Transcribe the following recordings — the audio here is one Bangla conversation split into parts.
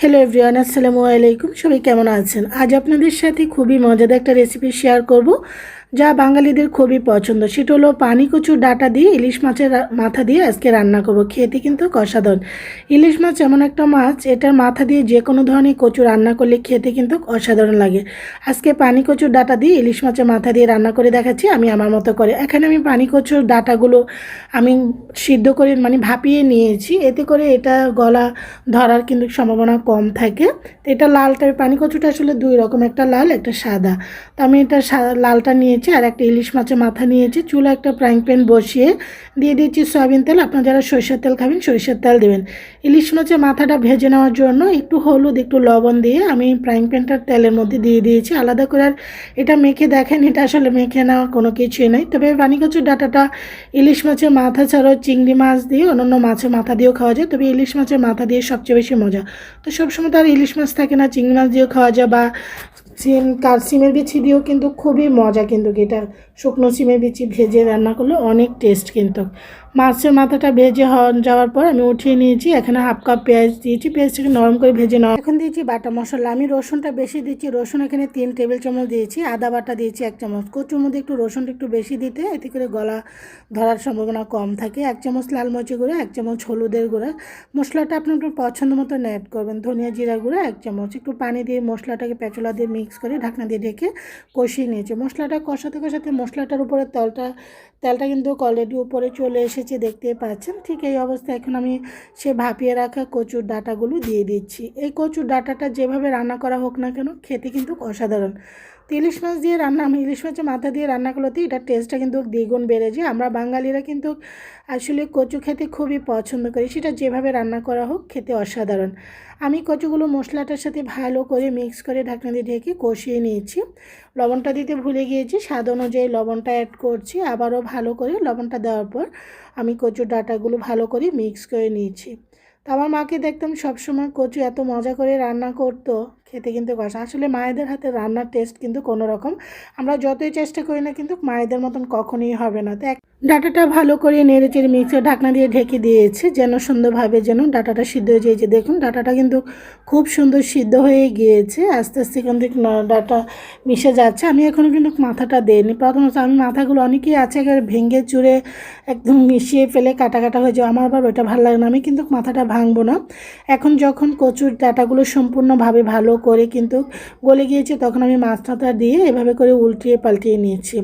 হ্যালো এভরিওয়ান আসসালামু আলাইকুম সবাই কেমন আছেন? আজ আপনাদের সাথে খুবই মজাদার একটা রেসিপি শেয়ার করব। যা বাঙালিদের খুবই পছন্দ। সেটা হলো পানি, কচুর ডাটা দিয়ে ইলিশ মাছের মাথা দিয়ে আজকে রান্না করব। খেতে কিন্তু অসাধারণ। ইলিশ মাছ এমন একটা মাছ, এটার মাথা দিয়ে যে কোনো ধরনের কচু রান্না করলে খেতে কিন্তু অসাধারণ লাগে। আজকে পানি, কচুর ডাটা দিয়ে ইলিশ মাছের মাথা দিয়ে রান্না করে দেখাচ্ছি আমি আমার মতো করে। এখানে আমি পানি, কচুর ডাটাগুলো আমি সিদ্ধ করে মানে ভাপিয়ে নিয়েছি। এতে করে এটা গলা ধরার কিন্তু সম্ভাবনা কম থাকে। এটা লালটা পানি, কচুটা আসলে দুই রকম, একটা লাল, একটা সাদা। তো আমি এটা লালটা নিয়েছি। আর একটা ইলিশ মাছের মাথা নিয়েছি। চুলা একটা ফ্রাইং প্যান বসিয়ে দিয়ে দিয়েছি সয়াবিন তেল। আপনারা যারা সরিষার তেল খাবেন, সরিষার তেল দেবেন। ইলিশ মাছের মাথাটা ভেজে নেওয়ার জন্য একটু হলুদ, একটু লবণ দিয়ে আমি ফ্রাইং প্যানটার তেলের মধ্যে দিয়ে দিয়েছি। আলাদা করে আর এটা মেখে দেখেন, এটা আসলে মেখে নেওয়া কোনো কিছুই নেই। তবে পানি কচুর ডাটাটা ইলিশ মাছের মাথা ছাড়াও চিংড়ি মাছ দিয়ে অন্যান্য মাছের মাথা দিয়েও খাওয়া যায়। তবে ইলিশ মাছের মাথা দিয়ে সবচেয়ে বেশি মজা। তো সবসময় তো আর ইলিশ মাছ থাকে না, চিংড়ি মাছ দিয়েও খাওয়া যায় বা সিম কার সিমের বিচি দিয়েও কিন্তু খুবই মজা কিন্তু এটা। শুকনো সিমের বিচি ভেজে রান্না করলে অনেক টেস্ট কিন্তু। মাছের মাথাটা ভেজে যাওয়ার পর আমি উঠিয়ে নিয়েছি, এখানে হাফ কাপ পেঁয়াজ দিয়েছি, পেঁয়াজটাকে নরম করে ভেজে নেওয়া। এখন দিয়েছি বাটা মশলা। আমি রসুনটা বেশি দিচ্ছি, রসুন এখানে তিন টেবিল চামচ দিয়েছি, আদা বাটা দিয়েছি এক চামচ। কচুর মধ্যে একটু রসুনটা একটু বেশি দিতে, এতে করে গলা ধরার সম্ভাবনা কম থাকে। এক চামচ লাল মরিচের গুঁড়ো, এক চামচ হলুদের গুঁড়ো। মশলাটা আপনি আপনার পছন্দ মতো অ্যাড করবেন। ধনিয়া জিরা গুঁড়ো, এক চামচ। একটু পানি দিয়ে মশলাটাকে পেঁচলা দিয়ে মিক্স করে ঢাকনা দিয়ে ঢেকে কষিয়ে নিয়েছি। মশলাটা কষাতে কষাতে মশলাটার উপরে তেলটা তেলটা কিন্তু অলরেডি উপরে চলে এসেছে, দেখতে পাচ্ছেন। ঠিক এই অবস্থায় এখন আমি সে ভাপিয়ে রাখা কচুর ডাটাগুলো দিয়ে দিচ্ছি। এই কচুর ডাটাটা যেভাবে রান্না করা হোক না কেন, খেতে কিন্তু অসাধারণ। তো ইলিশ মাছ দিয়ে রান্না, আমি ইলিশ মাছের মাথা দিয়ে রান্না করলেতে এটার টেস্টটা কিন্তু দ্বিগুণ বেড়ে যায়। আমরা বাঙালিরা কিন্তু আসলে কচু খেতে খুবই পছন্দ করি। সেটা যেভাবে রান্না করা হোক, খেতে অসাধারণ। আমি কচুগুলো মশলাটার সাথে ভালো করে মিক্স করে ঢাকনা দিয়ে ঢেকে কষিয়ে নিয়েছি। লবণটা দিতে ভুলে গিয়েছি, স্বাদ অনুযায়ী লবণটা অ্যাড করছি। আবারও ভালো করে লবণটা দেওয়ার পর আমি কচুর ডাটাগুলো ভালো করে মিক্স করে নিয়েছি। তো আমার মাকে দেখতাম সবসময় কচু এত মজা করে রান্না করতো। খেতে কিন্তু কষা আসলে মায়েদের হাতে রান্নার টেস্ট কিন্তু কোনো রকম। আমরা যতই চেষ্টা করি না কিন্তু মায়েদের মতন কখনোই হবে না। তো ডাটাটা ভালো করে নেড়ে চেড়ে মিক্সে ঢাকনা দিয়ে ঢেকে দিয়েছে, যেন সুন্দরভাবে যেন ডাটাটা সিদ্ধ হয়ে যাচ্ছে দেখুন, ডাটাটা কিন্তু খুব সুন্দর সিদ্ধ হয়ে গিয়েছে। আস্তে আস্তে কিন্তু ডাটা মিশে যাচ্ছে। আমি এখনও কিন্তু মাথাটা দিইনি। প্রথমত আমি মাথাগুলো অনেকেই আছে একেবারে ভেঙে চুরে একদম মিশিয়ে ফেলে কাটা কাটা হয়ে যায়। আমার আবার ওইটা ভালো লাগে না। আমি কিন্তু মাথাটা ভাঙবো না। এখন যখন কচুর ডাটাগুলো সম্পূর্ণভাবে ভালো করে কিন্তু গলে গিয়েছে, তখন আমি মাছটা দিয়ে এভাবে করে উল্টিয়ে পাল্টিয়ে নিয়েছি।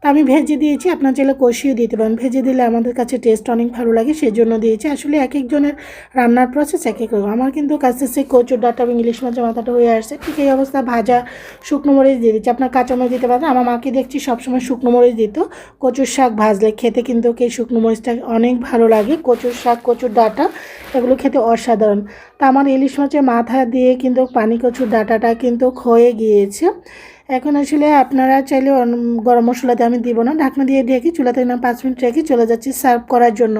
তো আমি ভেজে দিয়েছি, আপনার চাইলে কষিয়ে দিতে পারেন। ভেজে দিলে আমাদের কাছে টেস্ট অনেক ভালো লাগে সেই জন্য দিয়েছি। আসলে এক একজনের রান্নার প্রসেস এক এক আমার কিন্তু কাছে সে কচুর ডাটা এবং ইলিশ মাছের মাথাটা হয়ে আসছে। ঠিক এই অবস্থা, ভাজা শুকনো মরিচ দিয়ে দিচ্ছি। আপনার কাঁচা মরিচ দিতে পারেন। আমার মাকে দেখছি সবসময় শুকনো মরিচ দিত। কচুর শাক ভাজলে খেতে কিন্তু এই শুকনো মরিচটা অনেক ভালো লাগে। কচুর শাক, কচুর ডাটা, এগুলো খেতে অসাধারণ। তা আমার ইলিশ মাছের মাথা দিয়ে কিন্তু পানি কচুর ডাটাটা কিন্তু ক্ষয়ে গিয়েছে। এখন আসলে আপনারা চাইলে গরম মশলাতে আমি দিব না। ঢাকনা দিয়ে ঢেকে চুলাতে না, পাঁচ মিনিট রেখে চলে যাচ্ছি সার্ভ করার জন্য।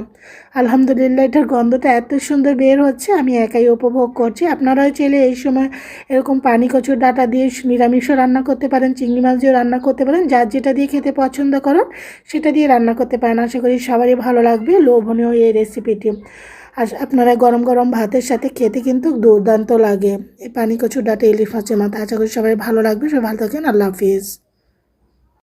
আলহামদুলিল্লাহ, এটার গন্ধটা এত সুন্দর বের হচ্ছে, আমি একাই উপভোগ করছি। আপনারাও চাইলে এই সময় এরকম পানি কচুর ডাটা দিয়ে নিরামিষও রান্না করতে পারেন, চিংড়ি মাছ দিয়েও রান্না করতে পারেন। যার যেটা দিয়ে খেতে পছন্দ করেন, সেটা দিয়ে রান্না করতে পারেন। আশা করি সবারই ভালো লাগবে। লোভনীয় এই রেসিপিটি আর আপনারা গরম গরম ভাতের সাথে খেতে কিন্তু দুর্দান্ত লাগে। এই পানি কচুর ডাটা ইলিশ মাছের মাথা আশা করি সবাই ভালো লাগবে। সবাই ভালো থাকেন আল্লাহ হাফিজ।